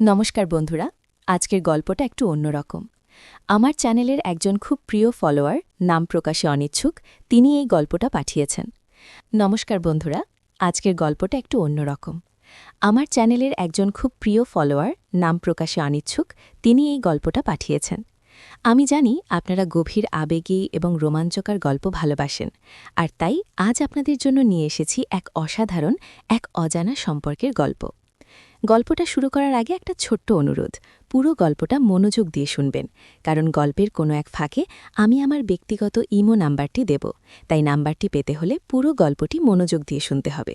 নমস্কার বন্ধুরা, আজকের গল্পটা একটু অন্যরকম। আমার চ্যানেলের একজন খুব প্রিয় ফলোয়ার, নাম প্রকাশে অনিচ্ছুক, তিনি এই গল্পটা পাঠিয়েছেন। নমস্কার বন্ধুরা, আজকের গল্পটা একটু অন্যরকম। আমার চ্যানেলের একজন খুব প্রিয় ফলোয়ার, নাম প্রকাশে অনিচ্ছুক, তিনি এই গল্পটা পাঠিয়েছেন। আমি জানি আপনারা গভীর আবেগী এবং রোমাঞ্চকর গল্প ভালোবাসেন, আর তাই আজ আপনাদের জন্য নিয়ে এসেছি এক অসাধারণ, এক অজানা সম্পর্কের গল্প। গল্পটা শুরু করার আগে একটা ছোট্ট অনুরোধ। পুরো গল্পটা মনোযোগ দিয়ে শুনবেন। কারণ গল্পের কোনো এক ফাঁকে আমি আমার ব্যক্তিগত ইমো নাম্বারটি দেব। তাই নাম্বারটি পেতে হলে পুরো গল্পটি মনোযোগ দিয়ে শুনতে হবে।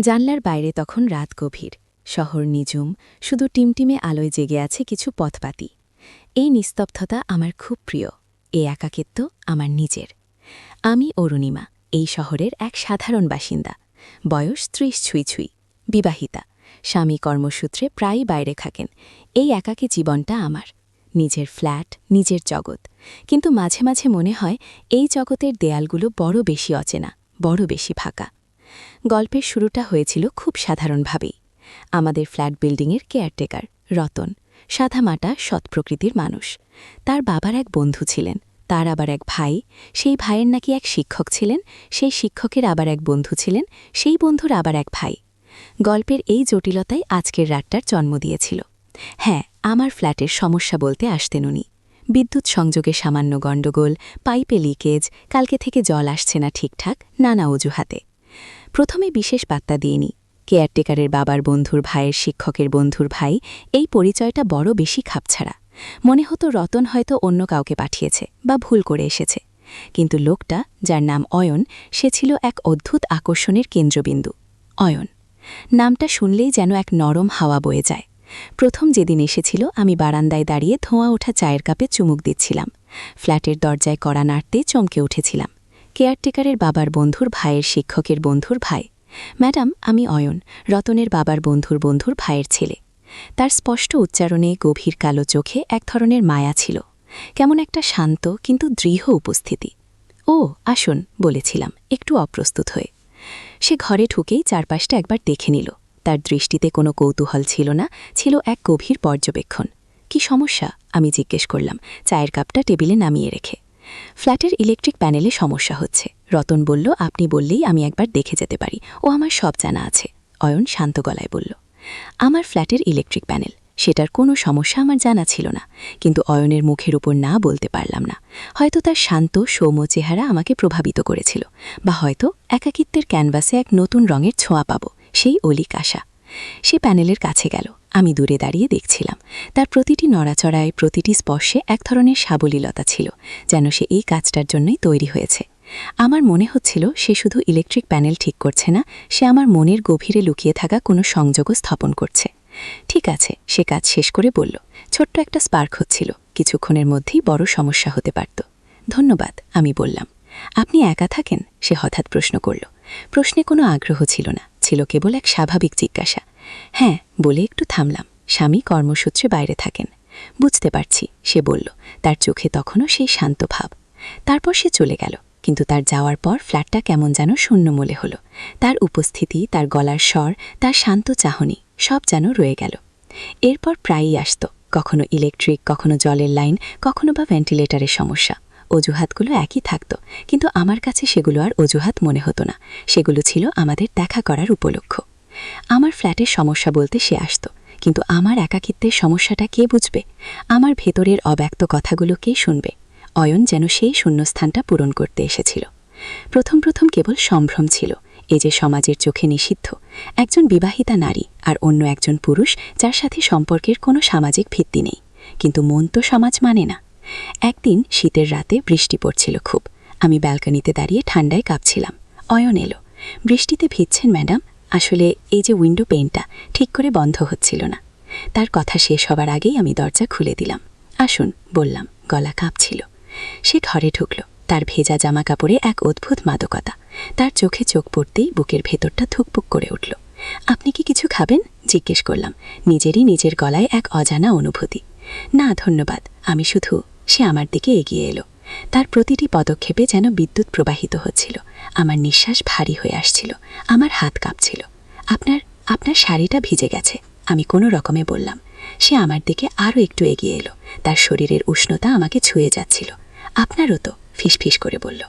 জানলার বাইরে তখন রাত গভীর। শহর নিঝুম, শুধু টিমটিমে আলোয় জেগে আছে কিছু পথপাতি। এই নিস্তব্ধতা আমার খুব প্রিয়। এ একাকিত্ব আমার নিজের। আমি অরুণিমা, এই শহরের এক সাধারণ বাসিন্দা। বয়স ত্রিশ ছুঁই ছুঁই। বিবাহিতা। স্বামী কর্মসূত্রে প্রায়ই বাইরে থাকেন। এই একাকী জীবনটা আমার। নিজের ফ্ল্যাট, নিজের জগৎ। কিন্তু মাঝে মাঝে মনে হয় এই জগতের দেয়ালগুলো বড় বেশি অচেনা, বড় বেশি ফাঁকা। গল্পের শুরুটা হয়েছিল খুব সাধারণভাবেই। আমাদের ফ্ল্যাট বিল্ডিংয়ের কেয়ারটেকার, রতন। সাধামাটা সৎ প্রকৃতির মানুষ। তার বাবার এক বন্ধু ছিলেন। তার আবার এক ভাই। সেই ভাইয়ের নাকি এক শিক্ষক ছিলেন, সেই শিক্ষকের আবার এক বন্ধু ছিলেন, সেই বন্ধুর আবার এক ভাই। গল্পের এই জটিলতাই আজকের রাতটার জন্ম দিয়েছিল। হ্যাঁ আমার ফ্ল্যাটের সমস্যা বলতে আসতেন উনি। বিদ্যুৎ সংযোগে সামান্য গণ্ডগোল, পাইপে লিকেজ, কালকে থেকে জল আসছে না ঠিকঠাক, নানা অজুহাতে। প্রথমে বিশেষ বার্তা দিইনি। কেয়ারটেকারের বাবার বন্ধুর ভাইয়ের শিক্ষকের বন্ধুর ভাই এই পরিচয়টা বড় বেশি খাপছাড়া। মনে হতো রতন হয়তো অন্য কাউকে পাঠিয়েছে বা ভুল করে এসেছে। কিন্তু লোকটা, যার নাম অয়ন, সে ছিল এক অদ্ভুত আকর্ষণের কেন্দ্রবিন্দু। অয়ন নামটা শুনলেই যেন এক নরম হাওয়া বয়ে যায়। প্রথম যেদিন এসেছিল, আমি বারান্দায় দাঁড়িয়ে ধোঁয়া ওঠা চায়ের কাপে চুমুক দিচ্ছিলাম। ফ্ল্যাটের দরজায় কড়া নাড়তে চমকে উঠেছিলাম। কেয়ারটেকারের বাবার বন্ধুর ভাইয়ের শিক্ষকের বন্ধুর ভাই। ম্যাডাম, আমি অয়ন, রতনের বাবার বন্ধুর বন্ধুর ভাইয়ের ছেলে। তার স্পষ্ট উচ্চারণে গভীর কালো চোখে এক ধরনের মায়া ছিল। কেমন একটা শান্ত কিন্তু দৃঢ় উপস্থিতি। ও, আসুন, বলেছিলাম, একটু অপ্রস্তুত হয়ে। সে ঘরে ঢুকেই চারপাশটা একবার দেখে নিল। তার দৃষ্টিতে কোনো কৌতূহল ছিল না, ছিল এক গভীর পর্যবেক্ষণ। কি সমস্যা? আমি জিজ্ঞেস করলাম, চায়ের কাপটা টেবিলে নামিয়ে রেখে। ফ্ল্যাটের ইলেকট্রিক প্যানেলে সমস্যা হচ্ছে। রতন বলল, আপনি বললেই আমি একবার দেখে যেতে পারি। ও আমার সব জানা আছে। অয়ন শান্ত গলায় বলল, আমার ফ্ল্যাটের ইলেকট্রিক প্যানেল। সেটার কোনো সমস্যা আমার জানা ছিল না, কিন্তু অয়নের মুখের উপর না বলতে পারলাম না। হয়তো তার শান্ত, সৌম্য চেহারা আমাকে প্রভাবিত করেছিল, বা হয়তো একাকিত্বের ক্যানভাসে এক নতুন রঙের ছোঁয়া পাব, সেই অলিক আশা। সে প্যানেলের কাছে গেল, আমি দূরে দাঁড়িয়ে দেখছিলাম। তার প্রতিটি নড়াচড়ায়, প্রতিটি স্পর্শে এক ধরনের সাবলীলতা ছিল, যেন সে এই কাজটার জন্যই তৈরি হয়েছে। আমার মনে হচ্ছিল, সে শুধু ইলেকট্রিক প্যানেল ঠিক করছে না, সে আমার মনের গভীরে লুকিয়ে থাকা কোনো সংযোগও স্থাপন করছে। ঠিক আছে, সে কাজ শেষ করে বলল। ছোট্ট একটা স্পার্ক হচ্ছিল। কিছুক্ষণের মধ্যেই বড় সমস্যা হতে পারত। ধন্যবাদ, আমি বললাম। আপনি একা থাকেন? সে হঠাৎ প্রশ্ন করল। প্রশ্নে কোনো আগ্রহ ছিল না। ছিল কেবল এক স্বাভাবিক জিজ্ঞাসা। হ্যাঁ বলে একটু থামলাম। স্বামী কর্মসূত্রে বাইরে থাকেন। বুঝতে পারছি, সে বলল। তার চোখে তখনও সেই শান্ত ভাব। তারপর সে চলে গেল। কিন্তু তার যাওয়ার পর ফ্ল্যাটটা কেমন যেন শূন্য মলে হলো। তার উপস্থিতি, তার গলার স্বর, তার শান্ত চাহনি, সব যেন রয়ে গেল। এরপর প্রায়ই আসত, কখনো ইলেকট্রিক, কখনো জলের লাইন, কখনো বা ভেন্টিলেটরের সমস্যা। অজুহাতগুলো একই থাকত, কিন্তু আমার কাছে সেগুলো আর অজুহাত মনে হতো না। সেগুলো ছিল আমাদের দেখা করার উপলক্ষ। আমার ফ্ল্যাটের সমস্যা বলতে সে আসত, কিন্তু আমার একাকিত্বের সমস্যাটা কে বুঝবে? আমার ভেতরের অব্যক্ত কথাগুলো কে শুনবে? অয়ন যেন সেই শূন্যস্থানটা পূরণ করতে এসেছিল। প্রথম প্রথম কেবল সম্ভ্রম ছিল, এ যে সমাজের চোখে নিষিদ্ধ, একজন বিবাহিতা নারী আর অন্য একজন পুরুষ যার সাথে সম্পর্কের কোনো সামাজিক ভিত্তি নেই। কিন্তু মন তো সমাজ মানে না। একদিন শীতের রাতে বৃষ্টি পড়ছিল খুব। আমি ব্যালকনিতে দাঁড়িয়ে ঠান্ডায় কাঁপছিলাম। অয়ন এলো। বৃষ্টিতে ভিজছেন, ম্যাডাম। আসলে এই যে উইন্ডো পেনটা ঠিক করে বন্ধ হচ্ছিল না। তার কথা শেষ হবার আগেই আমি দরজা খুলে দিলাম। আসুন, বললাম, গলা কাঁপছিল। সে ঘরে ঢুকল। তার ভেজা জামা কাপড়ে এক অদ্ভুত মাদকতা। তার চোখে চোখ পড়তেই বুকের ভেতরটা থুকপুক করে উঠল। আপনি কি কিছু খাবেন? জিজ্ঞেস করলাম। নিজেরই নিজের গলায় এক অজানা অনুভূতি। না, ধন্যবাদ। আমি শুধু সে আমার দিকে এগিয়ে এলো। তার প্রতিটি পদক্ষেপে যেন বিদ্যুৎ প্রবাহিত হচ্ছিল। আমার নিঃশ্বাস ভারী হয়ে আসছিল। আমার হাত কাঁপছিল। আপনার আপনার শাড়িটা ভিজে গেছে। আমি কোনো রকমে বললাম। সে আমার দিকে আরও একটু এগিয়ে এলো। তার শরীরের উষ্ণতা আমাকে ছুঁয়ে যাচ্ছিল। আপনারও তো ফিসফিস করে বলল।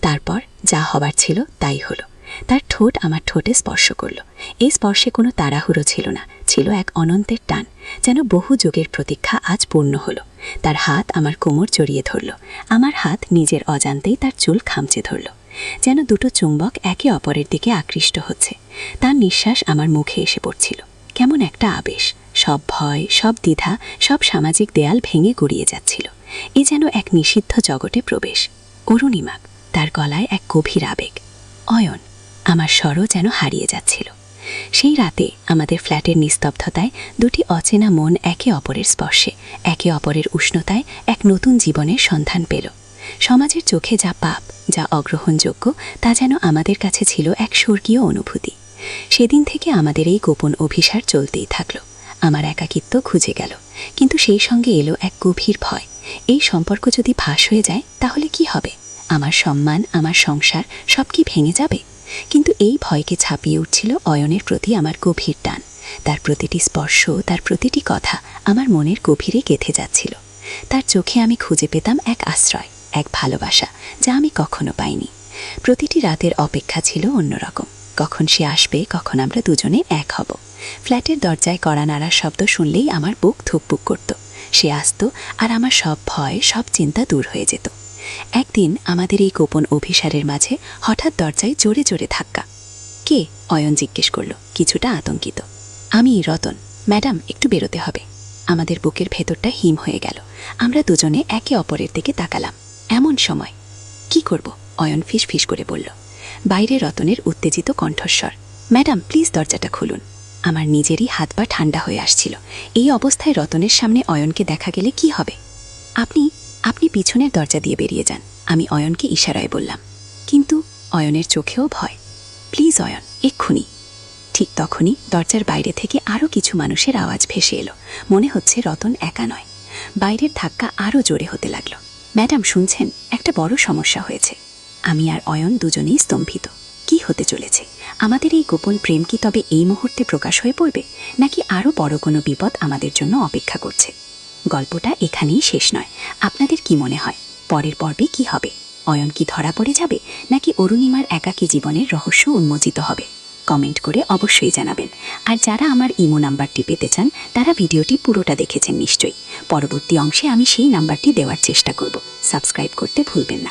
তারপর যা হবার ছিল তাই হলো। তার ঠোঁট আমার ঠোঁটে স্পর্শ করল। এই স্পর্শে কোনো তাড়াহুড়ো ছিল না, ছিল এক অনন্তের টান, যেন বহু যুগের প্রতীক্ষা আজ পূর্ণ হলো। তার হাত আমার কোমর জড়িয়ে ধরল। আমার হাত নিজের অজান্তেই তার চুল খামচে ধরল। যেন দুটো চুম্বক একে অপরের দিকে আকৃষ্ট হচ্ছে। তার নিঃশ্বাস আমার মুখে এসে পড়ছিল। কেমন একটা আবেশ। সব ভয়, সব দ্বিধা, সব সামাজিক দেয়াল ভেঙে গড়িয়ে যাচ্ছিল। এ যেন এক নিষিদ্ধ জগতে প্রবেশ। অরুণিমাক, তার গলায় এক গভীর আবেগ। অয়ন, আমার স্বরও যেন হারিয়ে যাচ্ছিল। সেই রাতে আমাদের ফ্ল্যাটের নিস্তব্ধতায় দুটি অচেনা মন একে অপরের স্পর্শে, একে অপরের উষ্ণতায় এক নতুন জীবনের সন্ধান পেল। সমাজের চোখে যা পাপ, যা অগ্রহণযোগ্য, তা যেন আমাদের কাছে ছিল এক স্বর্গীয় অনুভূতি। সেদিন থেকে আমাদের এই গোপন অভিসার চলতেই থাকল। আমার একাকিত্ব খুঁজে গেল, কিন্তু সেই সঙ্গে এলো এক গভীর ভয়। এই সম্পর্ক যদি ফাঁস হয়ে যায়, তাহলে কি হবে? আমার সম্মান, আমার সংসার, সব কি ভেঙে যাবে? কিন্তু এই ভয়কে ছাপিয়ে উঠছিল অয়নের প্রতি আমার গভীর টান। তার প্রতিটি স্পর্শ, তার প্রতিটি কথা আমার মনের গভীরে গেঁথে যাচ্ছিল। তার চোখে আমি খুঁজে পেতাম এক আশ্রয়, এক ভালোবাসা, যা আমি কখনো পাইনি। প্রতিটি রাতের অপেক্ষা ছিল অন্যরকম। কখন সে আসবে, কখন আমরা দুজনে এক হব। ফ্ল্যাটের দরজায় কড়া নাড়ার শব্দ শুনলেই আমার বুক ধুকপুক করত। সে আসতো আর আমার সব ভয়, সব চিন্তা দূর হয়ে যেত। একদিন আমাদের এই গোপন অভিসারের মাঝে হঠাৎ দরজায় জোরে জোরে ধাক্কা। কে? অয়ন জিজ্ঞেস করল, কিছুটা আতঙ্কিত। আমি, রতন। ম্যাডাম, একটু বেরোতে হবে। আমাদের বুকের ভেতরটা হিম হয়ে গেল। আমরা দুজনে একে অপরের দিকে তাকালাম। এমন সময়। কি করব? অয়ন ফিস ফিস করে বলল। বাইরে রতনের উত্তেজিত কণ্ঠস্বর। ম্যাডাম, প্লিজ দরজাটা খুলুন। আমার নিজেরই হাত পা ঠান্ডা হয়ে আসছিল। এই অবস্থায় রতনের সামনে অয়নকে দেখা গেলে কি হবে? আপনি আপনি পিছনের দরজা দিয়ে বেরিয়ে যান। আমি অয়নকে ইশারায় বললাম। কিন্তু অয়নের চোখেও ভয়। প্লিজ অয়ন, এক্ষুনি। ঠিক তখনই দরজার বাইরে থেকে আরও কিছু মানুষের আওয়াজ ভেসে এলো। মনে হচ্ছে রতন একা নয়। বাইরের ধাক্কা আরও জোরে হতে লাগল। ম্যাডাম, শুনছেন? একটা বড় সমস্যা হয়েছে। আমি আর অয়ন দুজনেই স্তম্ভিত। কি হতে চলেছে? আমাদের এই গোপন প্রেম কি তবে এই মুহূর্তে প্রকাশ হয়ে পড়বে? নাকি আরও বড় কোনো বিপদ আমাদের জন্য অপেক্ষা করছে? গল্পটা এখানেই শেষ নয়। আপনাদের কি মনে হয়? পরের পর্বে কি হবে? অয়ন কি ধরা পড়ে যাবে? নাকি অরুণিমার একাকী জীবনের রহস্য উন্মোচিত হবে? কমেন্ট করে অবশ্যই জানাবেন। আর যারা আমার ইমো নাম্বারটি পেতে চান, তারা ভিডিওটি পুরোটা দেখেছেন নিশ্চয়ই। পরবর্তী অংশে আমি সেই নাম্বারটি দেওয়ার চেষ্টা করব। সাবস্ক্রাইব করতে ভুলবেন না।